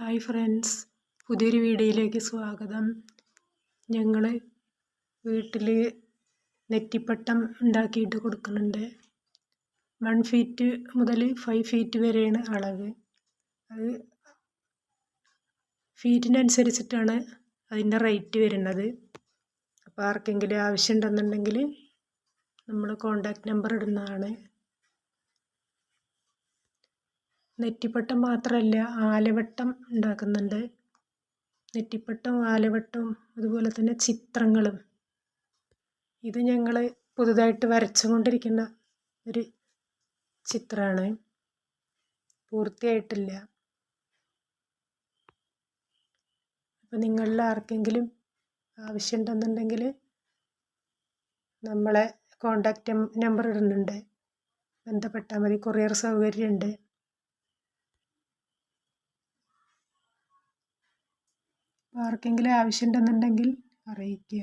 Hi friends പുതിയൊരു വീഡിയോയിലേക്ക് സ്വാഗതം. ഞങ്ങൾ വീട്ടിൽ നെറ്റിപ്പട്ടം ഉണ്ടാക്കിയിട്ട് കൊടുക്കുന്നുണ്ട്. വൺ ഫീറ്റ് മുതൽ ഫൈവ് ഫീറ്റ് വരെയാണ് അളവ്. അത് ഫീറ്റിനനുസരിച്ചിട്ടാണ് അതിന്റെ റേറ്റ് വരുന്നത്. അപ്പോൾ ആർക്കെങ്കിലും ആവശ്യമുണ്ടെന്നുണ്ടെങ്കിൽ നമ്മൾ കോണ്ടാക്ട് നമ്പർ ഇടുന്നതാണ്. നെറ്റിപ്പട്ടം മാത്രമല്ല ആലവട്ടം ഉണ്ടാക്കുന്നുണ്ട്. നെറ്റിപ്പട്ടം ആലവട്ടവും അതുപോലെ തന്നെ ചിത്രങ്ങളും. ഇത് ഞങ്ങൾ പുതുതായിട്ട് വരച്ചുകൊണ്ടിരിക്കുന്ന ഒരു ചിത്രമാണ്. പൂർത്തിയായിട്ടില്ല. അപ്പോൾ നിങ്ങളിൽ ആർക്കെങ്കിലും ആവശ്യമുണ്ടെന്നുണ്ടെങ്കിൽ നമ്മളെ കോണ്ടാക്റ്റ് നമ്പർ ഇടുന്നുണ്ട്. ബന്ധപ്പെട്ടാൽ മതി. കൊറിയർ സൗകര്യമുണ്ട്. ആർക്കെങ്കിലും ആവശ്യമുണ്ടെന്നുണ്ടെങ്കിൽ അറിയിക്കുക.